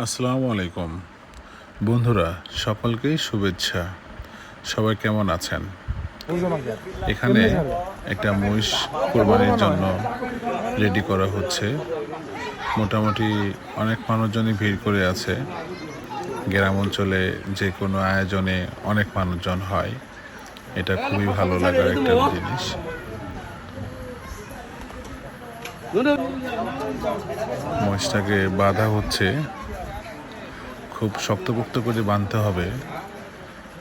আসসালামু আলাইকুম। বন্ধুরা, সকলকেই শুভেচ্ছা। সবাই কেমন আছেন? এখানে একটা মহিষ কোরবানির জন্য রেডি করা হচ্ছে। মোটামুটি অনেক মানুষজনই ভিড় করে আছে। গ্রাম অঞ্চলে যে কোনো আয়োজনে অনেক মানুষজন হয়। এটা খুবই ভালো লাগার একটা জিনিস। মহিষটাকে বাঁধা হচ্ছে। খুব শক্তপোক্ত করে বাঁধতে হবে,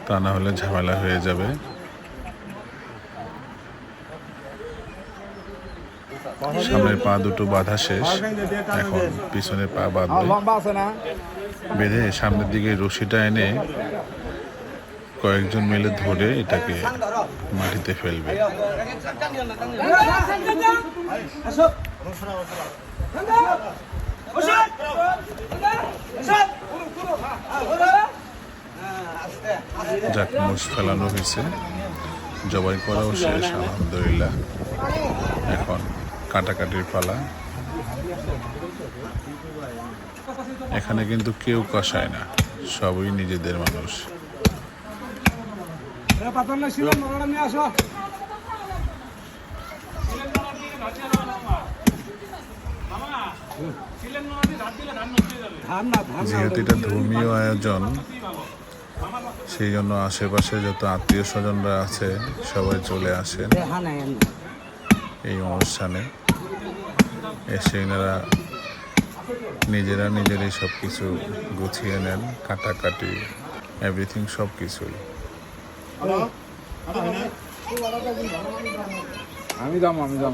তা না হলে ঝামেলা হয়ে যাবে। সামনের পা দুটো বাঁধা শেষ, এখন পিছনের পা বাঁধবে। বেঁধে সামনের দিকে রশিটা এনে কয়েকজন মিলে ধরে এটাকে মাটিতে ফেলবে। যাক মোষ ফেলানো হয়েছে। জবাই করাও শেষ আলহামদুলিল্লাহ। এখন কাটাকাটির পালা। এখানে কিন্তু কেউ কষায় না সবই নিজেদের মানুষ। পাতল না ছিল নরম নিয়ে আসো। ধান না ধান যেহেতু এটা ধর্মীয় আয়োজন সেই জন্য আশেপাশে যত আত্মীয় স্বজনরা আছে, সবাই চলে আসেন এই অনুষ্ঠানে। এসে এনারা নিজেরা নিজেরাই সব কিছু গুছিয়ে নেন, কাটাকাটি এভরিথিং সব কিছুই আমি দাম আমি দাম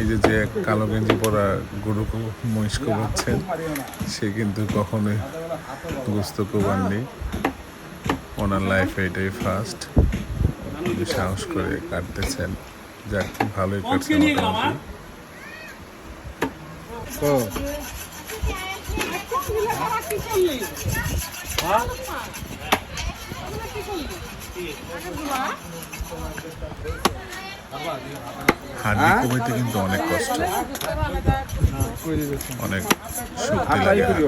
এই যে যে কালো গেঞ্জি পরা গরু মহিষ কোবাচ্ছেন সে কিন্তু কখনোই গুস্ত কোবাননি ওনার লাইফে এটাই ফার্স্ট সাহস করে কাটতেছেন। যাক ভালোই কাটছে মোটামুটি। তো। হাড্ডি কমাইতে কিন্তু অনেক কষ্ট। অনেক শক্তি লাগে হাড্ডি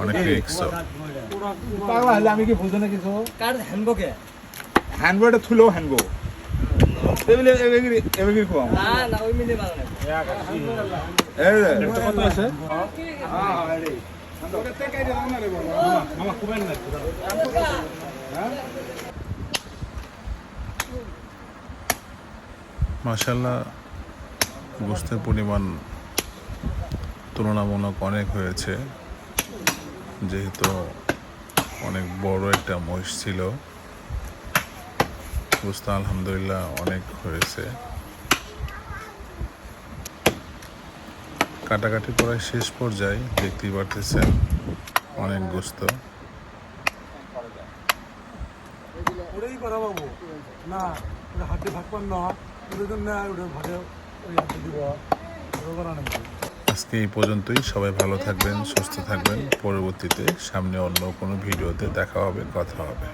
অনেক রিক্স পাগলা হলে আমি কি বুঝো না কিছু কার থুলো হ্যান্ডবো এগুলি এগুলি এগুলি কম? না না ওই মিলে বানানো এই যে কত আছে? মাসাল্লাহ গোস্তের পরিমাণ তুলনামূলক অনেক হয়েছে। যেহেতু অনেক বড় একটা মহিষ ছিল, গোস্ত আলহামদুলিল্লাহ অনেক হয়েছে। কাটাকাটি করার শেষ পর্যায়ে দেখতেই পারতেছেন অনেক গোস্ত। না হাতে ভাগ না। আজকে এই পর্যন্তই। সবাই ভালো থাকবেন, সুস্থ থাকবেন। পরবর্তীতে সামনে অন্য কোনো ভিডিওতে দেখা হবে, কথা হবে।